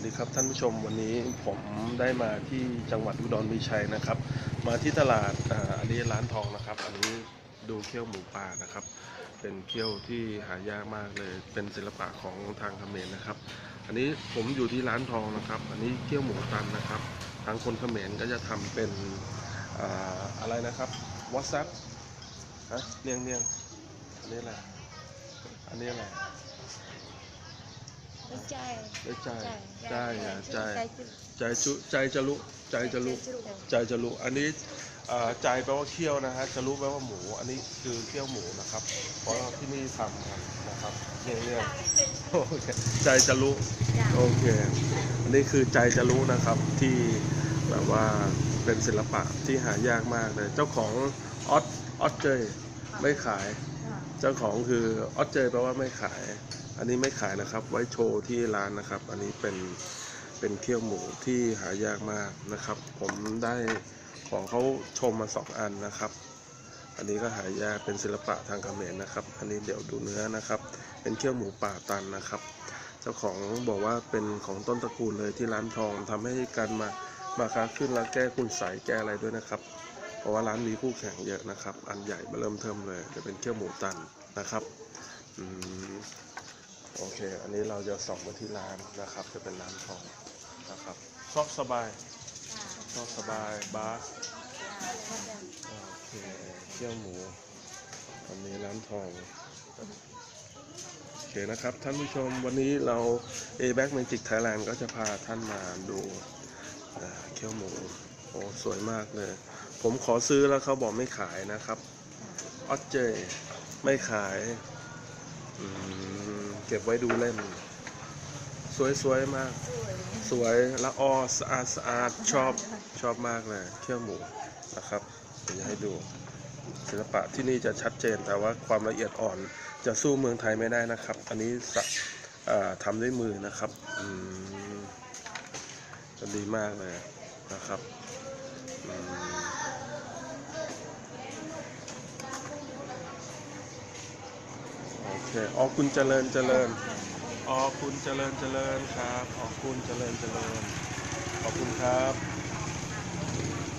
วัสดีครับท่านผู้ชมวันนี้ผมได้มาที่จังหวัดอุดรมีชัยนะครับ มาที่ตลาดอ,อันนี้ร้านทองนะครับ อันนี้ดูเขี้ยวหมูป่านะครับ เป็นเขี้ยวที่หายากมากเลย เป็นศิลปะของทางเขมรนะครับ อันนี้ผมอยู่ที่ร้านทองนะครับ อันนี้เขี้ยวหมูตันนะครับ ทางคนเขมรก็จะทำเป็นออะไรนะครับวอ s ซับฮะเนียงเนียงอันนี้อะไรอันนี้อะไร ใจได้ใจใจใจอะใจใจใจจุใจจะลุใจจะลุจุใจจะลุอันนี้เอ่อใจแปลว่าเคี่ยวนะฮะจะลุแปลว่าหมู อันนี้คือเคี่ยวหมูนะครับ เพราะว่าที่นี่ทำกันนะครับเนี่ยเนี่ยโอเคใจจะลุจ้ะโอเค อันนี้คือใจจะลุนะครับ ที่แบบว่าเป็นศิลปะที่หายากมากเลย เจ้าของออสออสเจยไม่ขาย เจ้าของคือออสเจยแปลว่าไม่ขาย อันนี้ไม่ขายนะครับ ไว้โชว์ที่ร้านนะครับ อันนี้เป็นเป็นเคี่ยวหมูที่หายากมากนะครับ ผมได้ของเขาชมมาสองอันนะครับ อันนี้ก็หายากเป็นศิลปะทางเขมรนะครับ อันนี้เดี๋ยวดูเนื้อนะครับ เป็นเคี่ยวหมูป่าตันนะครับ เจ้าของบอกว่าเป็นของต้นตระกูลเลยที่ร้านทองทำให้การมามาค้าขึ้นและแก้คุณใสยแก้อะไรด้วยนะครับ เพราะว่าร้านมีคู่แข่งเยอะนะครับ อันใหญ่มาเริ่มเทิมเลยจะเป็นเคี่ยวหมูตันนะครับ อืม โอเค อันนี้เราจะส่องมาที่ร้านนะครับ จะเป็นร้านทองนะครับชอบสบายชอบสบายบาสโอเคเคี่ยวหมูอันนี้ร้านทองโอเคนะครับ ท่านผู้ชมวันนี้เรา a b a c Magic Thailand ก็จะพาท่านมาดูอ่าเคี่ยวหมูโอ้สวยมากเลย ผมขอซื้อแล้วเขาบอกไม่ขายนะครับออสเจไม่ขายอืม เก็บไว้ดูเล่น สวยๆมาก สวยละออสะอาดสะอาดชอบชอบมากเลยเคี่ยวหมูนะครับจะให้ดู ศิลปะที่นี่จะชัดเจนแต่ว่าความละเอียดอ่อนจะสู้เมืองไทยไม่ได้นะครับ อันนี้สักอ่าทำด้วยมือนะครับอืมดีมากเลยนะครับอืมโอ เคอ๋อคุณเจริญเจริญอ๋อคุณเจริญเจริญครับอ๋อคุณเจริญเจริญขอบคุณครับ